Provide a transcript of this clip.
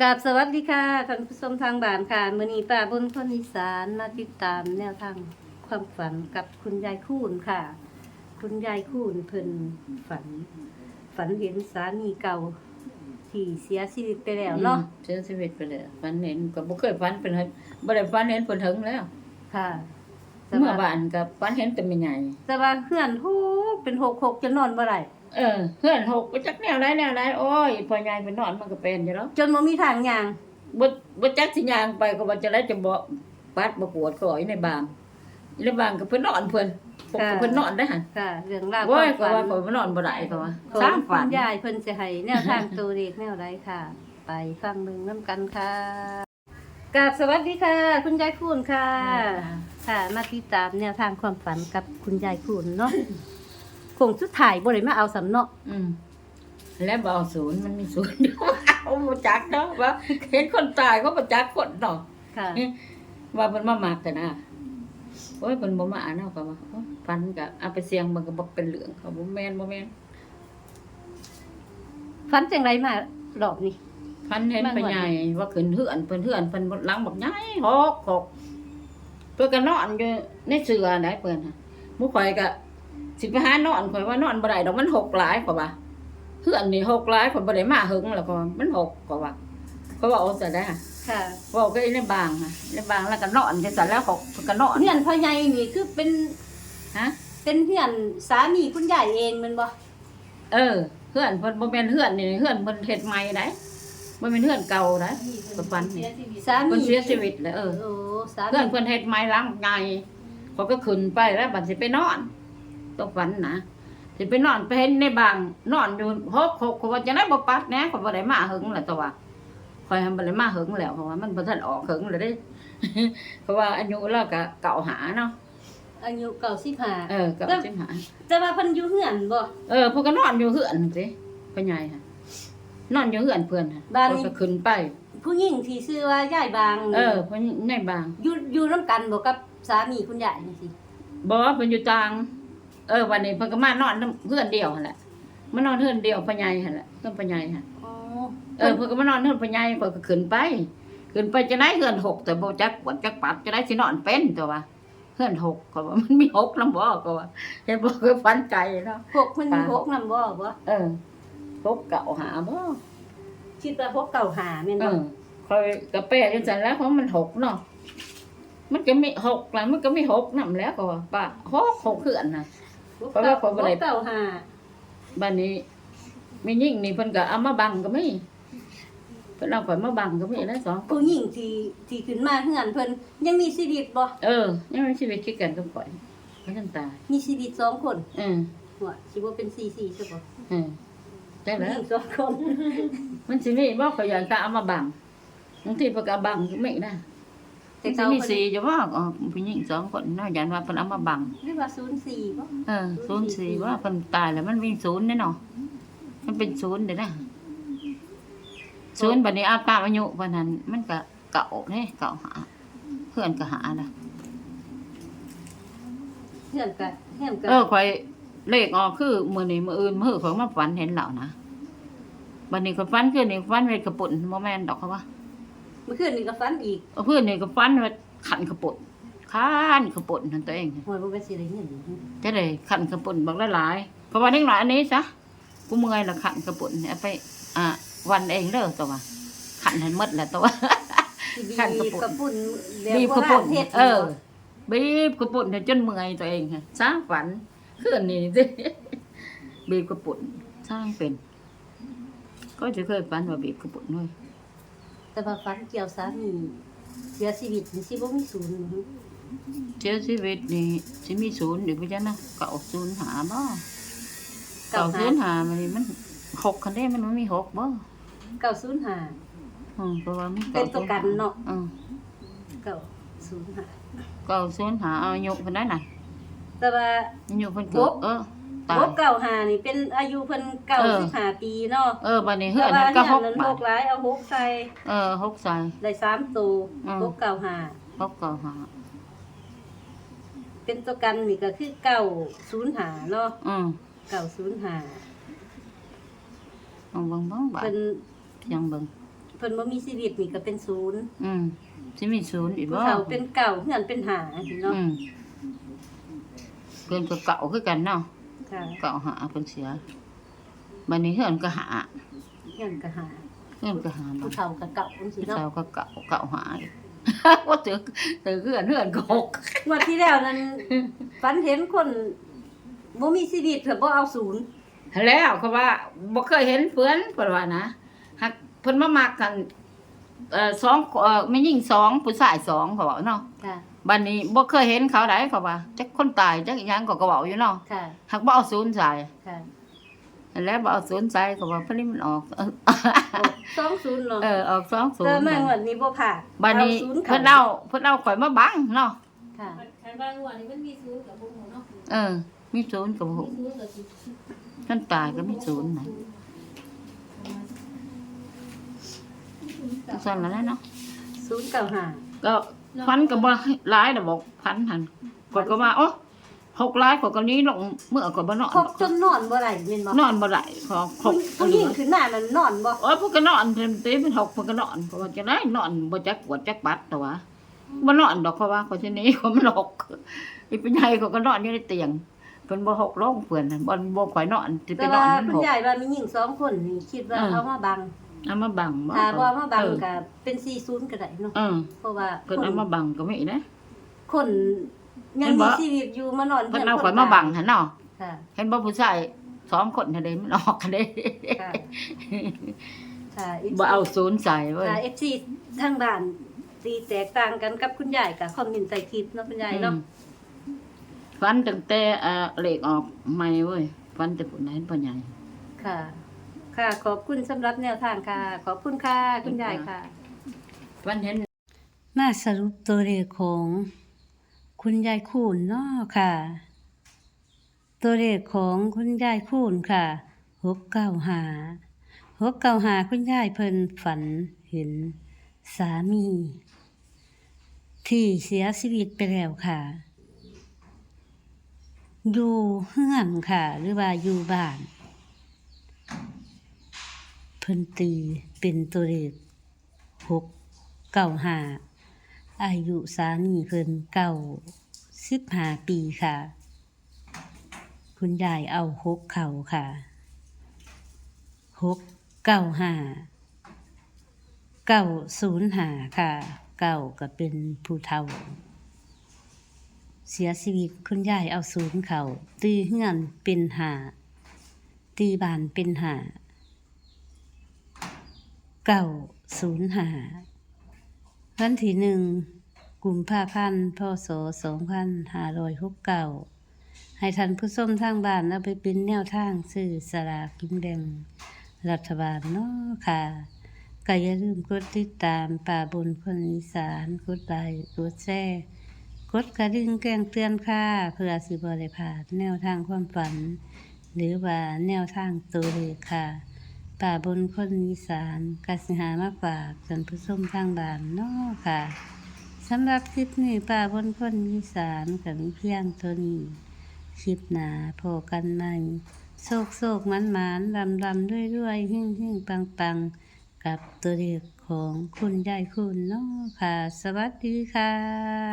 กราบสวัสดีค่ะท่านผู้ชมทางบ้านค่ะมื้อนี้ป้าบนคนอีสานมาติดตามแนวทางความฝันกับคุณยายคูนค่ะ คุณยายคูนเพิ่นฝัน ฝันเห็นสามีเก่าที่เสียชีวิตไปแล้วเนาะอืมเสียชีวิตไปแล้วฝันเห็นก็บ่เคยฝันเป็นเห็นบ่ได้ฝันเห็นเพิ่นถึงแล้ว ค่ะแต่เมื่อว่าบ้านก็ฝันเห็นแต่แม่ใหญ่แต่ว่าเฮือนโหเป็นหกหกจะนอนบ่ได้ เออเพื่อนหกไปจักแนวใดแนวใดโอ้ยพ่อใหญ่ไปนอนมันก็เป็นอยู่แล้วจนบ่มีทางย่างบ่บ่จักสิย่างไปก็ว่าจะได้จะบ่ปัดบ่ปวดก็อยู่ในบ้านในบ้านก็เพิ่นนอนเพิ่นปกก็เพิ่นนอนได้หั่นค่ะ เรื่องราวโอ้ยคก็วามว่าฝันข่อยบ่นอนบ่ได้ก็ว่าของสร้างคุฝันณยายเพิ่นจะให้แนวทางตัวเลขแนวใดค่ะ ไปฟังเบิ่งน้ำกันค่ะกราบสวัสดีค่ะ คุณยายคูนค่ะ ค่ะ มาติดตามแนวทางความฝันกับคุณยายคูนเนาะค งสุดท้ายบ่ได้มาเอาสำเนาะอืมแล้วบ่เอาศูนย์มันมีศูนย์อยู่เอาบ่จักเนาะว่าเห็นคนตายก็บ่จักคนเนาะค่ะ ว่ามันมาหมักแต่นะโอ้ยมันบ่มาเนาะก็ว่าโอ้ยฟันก็เอาไปเสียงมันก็บ่เป็นเหลืองเขาบ่แม่นบ่แม่นฝันจังไรมารอบนี้ฟันเห็นมันไปว่าใหญ่ว่าขึ้นเฮือนเพิ่นเฮือนเพิ่นหลังบักใหญ่หกหกเพิ่นก็นอนอยู่ในเสือได้เพิ่นน่ะหมู่ข่อยก็ สิไปหานอนข่อยว่านอนบ่ได้ดอกมันหกหลายกว่าว่าเฮือนนี่หกหลายข่อยบ่ได้มาหึงแล้วก็ว่ามันหกกว่าว่าเขาว่าเอาซะได้ค่ะเว้าก็อีในบางอะในบางแล้วก็นอนจังซั่นแล้วหกเพิ่นก็นอนเฮือนพ่อใหญ่นี่คือเป็นฮะเป็นเฮือนสามีคุณยายเองแมันบ่เออเพื่อนเพิ่นบ่แม่นเพื่อนนี่เพื่อนเพิ่นเฮ็ดใหม่ได้บ่แม่นเพื่อนเก่าได้ปัจจุบันนี่สามีเพิ่นเสียชีวิตแล้วเออโอ้สามีเพื่อนเพิ่นเฮ็ดใหม่หลังใหญ่เขาก็ขึ้นไปแล้วบัดสิไปนอน ต้องฝันนะสิไปนอนไปเห็นในบางนอนอยู่หกหกเขาว่าจะได้บ่ปัดแหน่เขาบ่ได้มาหึงแหละตัวว่าคอยทำบ่ได้มาหึงแล้วเพราะว่ามันบ่ทันออกหึงเลยเด้เพราะว่าอายุเราก็เก่าหาเนาะอายุเก่าสิบห้าเออเก่าสิบหาแต่ว่าเพิ่นอยู่เฮือนบ่เออพวกก็นอนอยู่เฮือนสิพ่อใหญ่ค่ะนอนอยู่เฮือนเพื่อนค่ะบ้านนี้เขก็ขึ้นไป ผู้หญิงที่ชื่อว่ายายบาง เออเพิ่นในบางอยู่อยู่นํกันบ่กับสามีคุณยายนี่สิบอกว่าเพิ่นอยู่ต่างเออวันนี้เพิ่นก็มานอนนำเพื่อนเดียวหั่นแหละมานอนเพื่อนเดียวพ่อใหญ่หั่นแหละเพื่อนพ่อใหญ่ค่ะอ๋อเออเพิ่นก็มานอนเพื่อนพ่อใหญ่เพิ่นก็ขึ้นไปขึ้นไปจะได้เพื่อนหกแต่บ่จักปวดจักปัดจะได้สินอนเป็นตัวว่าเพื่อนหกก็ว่ามันมีหกนำบ่ก็ว่าเห็นบ่เคยฝันไกลเนาะพวกเพิ่นมีพกนำบ่บ่เออหกเก่าหาบ่คิดว่าพกเก่าหาแม่นเอบ่อคอยกระแปะจังซั่นแล้วเพราะมันหกเนาะมันก็มีหกแล้วมันก็มีหกนำแล้วก็ว่าป้าหกหกคืออันน่ะ เพราะว่าคนบ่ได้พกเก่าหาบ้านนี้มียิ่งนี่เพิ่นก็เอามาบังก็มีเพิ่นเอาข่อยมาบังก็มีแล้วสองผู้หญิงที่ที่ขึ้นมาเฮือนเพิ่นยังมีชีวิตบ่เออยังมีชีวิตคือกันกับข่อยเพิ่นตายมีชีวิตสองคนเออหัวสิบ่เป็น4-4ใช่บ่เออจังผู้แล้หวญิงสองคนมันสิมีบ่ข่อยอยากจะเอามาบังบางทีเพิ่นก็เอาบังก็ไม่ได้ แต่มันสิเก่ามีเพิ่นสีจะว่าอ๋อผู้หญิงสองคนเนาะยันว่าเพิ่นเอามาบัง หรือว่า04บ่เออศูนย์สี่ว่าเพิ่นตายแล้วมันมีศูนย์แน่เนาะมันเป็นศูนย์เด้นะศูนย์บัดนี้อาตามอายุเพิ่นนั้น มันก็เก่าเด้เก่าหา เพื่อนก็หาล่ะเฮือนก็เฮือนก็เออข่อยเลขออกคือมื้อนี้มื้ออื่นมื้อข่อยมาฝันเห็นแล้วนะบัดนี้ข่อยฝันคือนี่ฝันเฮ็ดกระปุ่นบ่แม่นดอกเขาว่า เมื่อคืนนี่ก็ฝันอีกเอาเพื่อนนี่ก็ฝันว่าขันกระปุ่นขันกระปุ่นนั่นตัวเองหวยบ่เป็นสิได้เงินจะได้ขันกระปุ่นบักหลายๆเพราะว่าเด็กน้อยอันนี้ซะกูเมื่อยละขันกระปุ่นเนี่ยเอาไป อ่าวันเองเด้อตัวว่าขันให้หมดแล้วตัวขันกระปุ่น กระปุ่นบีบกระปุ่นเฮ็ดเออบีบกระปุ่นให้จนเมื่อยตัวเองค่ะสร้างฝันคืนนี้สิบีบกระปุ่นสร้างเป็น ก็จะเคยฝันว่าบีบกระปุ่นด้วย แต่ว่าฝันเกี่ยวสามีเสียชีวิตนี่สิบ่มีศูนย์หรือเสียชีวิตนี่สิมีศูนย์เดี๋ยวพี่จ้านะเก่าศูนย์หาบ่เก่าศูนย์หามันนี่มันหกคันได้มันไม่มีหกบ่เก้าศูนย์ห้าอืมเพราะว่ามีเป็นตัวกันเนาะอืมเก้าศูนย์ห้าเก่าศูนย์หาเอาอายุเพิ่นได้น่ะแต่ว่าอายุเพิ่นเกิหดกเออ ตาหยกเก้าห้านี่เป็นอายุเพิ่นเก้าสิบห้าปีเนาะเออบัดนี้แต่เฮือนว่านั้นก็เนี่ยหกนั้นบาหทกหลายเอาหกใส่เออหกใส่ ได้สามตัวอืม หกเก้าห้าหกเก่าหาเป็นตัวกันนี่ก็คือเก้าศูนย์ห้าเนาะอืมเก้าศูนย์ห้าเอาเบิ่งเบิ่งบาทเพิ่นยังเบิ่งพิ่นบ่มีชีวิตนี่ก็เป็นศูนย์อืมสิมีศูนย์อีกผู้บ่เฒ่าเป็นเก่าเฮือนเป็นหาเนาะอืมเพิ่นก็เก่าคือกันเนาะ ค่ะเก่าหาเพิ่นเสียบัดนี้เฮือนก็หาเฮือนก็หาเฮือนก็หาผู้บ่เฒ่าก็เก่าจังซี่ผู้เนาะสาวก็เก่าเก่าหาอีก ว่าเจอเจอเฮือนเฮือนก็หกงวดที่แล้วนั้น ฝันเห็นคนบ่มีชีวิตเพิ่นบ่เอาศูนย์แล้วเขาว่าบ่เคยเห็นเพื่อนเพิ่นว่านะหักเพิ่นมามักกันเอ่อสองเอ่อแม่หญิงสองผู้ชายสองเขาบอกเนาะค่ะ บัดนี้บ่เคยเห็นเขาได้เขาว่าจักคนตายจักอิหยังก็ก็เว้าอยู่เนาะค่ะ หักบ่เอาศูนย์ใส่ค่ะแล้วบ่เอาศูนย์ใส่ก็ว่าเพิ่นนี่มันออกเออสองศูนย์เนาะเออออกสองศูนแต่ย์มางวดนี้บ่ผ่านบัดนี้ศูนย์เพิ่นเอาเพิ่นเอาข่อยมาบังเนาะค่ะ คันบางวันนี่มันมีศูนย์กับบ่ฮู้เนาะเออ มีศูนย์กับหกมีศูนย์กับสิบท่านตายก็มีศูนย์นะสั่นแล้วนะเนาะศูนย์เก้าห้าก็ พันก็บ่หลายดอกบอกพันหันกดก็ว่าโอ้หกหลายกว่าก็นี้ลงเมื่อก็บ่นอนครบจนนอนบ่ได้แม่นบ่นอนบ่ได้ขอครบผู้หญิงขึ้นหน้านั้นนอนบ่โอ้ยพวกก็นอนเต็มเต็มเป็นหกพวกก็นอนเพราะว่าจะได้นอนบ่จักปวดจักปัดแต่ว่าบ่นอนดอกเพราะว่าคนที่นี้เขามันหกอีเป็นใหญ่เขาก็นอนอยู่ในเตียงเพิ่นบ่หกลงเพิ่นนั่นบ่บ่ค่อยนอนสิไปแต่นอว่านมันคุณหกยายว่ามีหญิงสองคนนี่คิดว่าเออเอามาบัง เอามาบังบ่ถ้าบ่เอามาบังเออก็เป็น40ก็ได้เนาะเออเพราะว่าเพิ่นเอามาบังก็ไม่นะคนยังเห็นบ่มีชีวิตอยู่มานอนเพิ่นเอาข่อยมาบังหั่นเนาะค่ะเห็นบ่ผู้ชายสองคนหั่นเด้มันออกกันเด้ค่ะค่ะบ่เอาศูนย์ใส่เว้ยค่ะ FC ทางบ้านตีแตกต่างกันกับคุณยายกับคอมเมนต์ใต้คลิปเนาะคุณยายเนาะฟันตั้งแต่เอ่อเลขออกใหม่เว้ยฟันแต่ผู้นั้นพ่อใหญ่ค่ะ ค่ะ ขอบคุณสำหรับแนวทางค่ะ ขอบคุณค่ะ คุณยายค่ะฟันเห็น มาสรุปตัวเลขของคุณยายคูณเนาะค่ะ ตัวเลขของคุณยายคูณค่ะหกเก้าหาหกเก้าหาคุณยายเพิ่นฝันเห็นสามี ที่เสียชีวิตไปแล้วค่ะ อยู่เฮือนค่ะ หรือว่าอยู่บ้าน เพิ่นตีเป็นตัวเลขหกเก้าห้าอายุสามีเพิ่นเก้าสิบห้าปีค่ะ คุณยายเอาหกเข่าค่ะหกเก้าห้าเก้าศูนย์ห้าค่ะเก้าก็เป็นผู้เฒ่า เสียชีวิตคุณยายเอาศูนย์เข่าตีเฮือนเป็นหาตีบานเป็นหา เก้าศูนย์หาวันที่หนึ่งกลุ่มภาพันธ์พศสองพันหารอยหกเก้าให้ท่านผู้ชมทางบ้านเอาไปเป็นแนวทางซื้อสลากกินแบ่งรัฐบาลเนาะค่ะก็อย่าลืมกดติดตามป่าบนคนอีสานกดไลค์กดแชร์กดกระดิ่งแจ้งเตือนค่ะเพื่อสิบริพาดแนวทางความฝัน หรือว่าแนวทางตัวเลขค่ะ ป่าบนคนอีสานกสิหามาฝากท่านผู้ชมทางบ้านเนาะค่ะสำหรับคลิปนี้ป่าบนคนอีสานกับเพียงเท่านี้คลิปหนาพอกันใหม่โศกโศกมันหมานลำลำด้วยด้วยหิ่งหิ่งปังปังกับตัวเลขของคุณยายคุณเนาะค่ะ สวัสดีค่ะ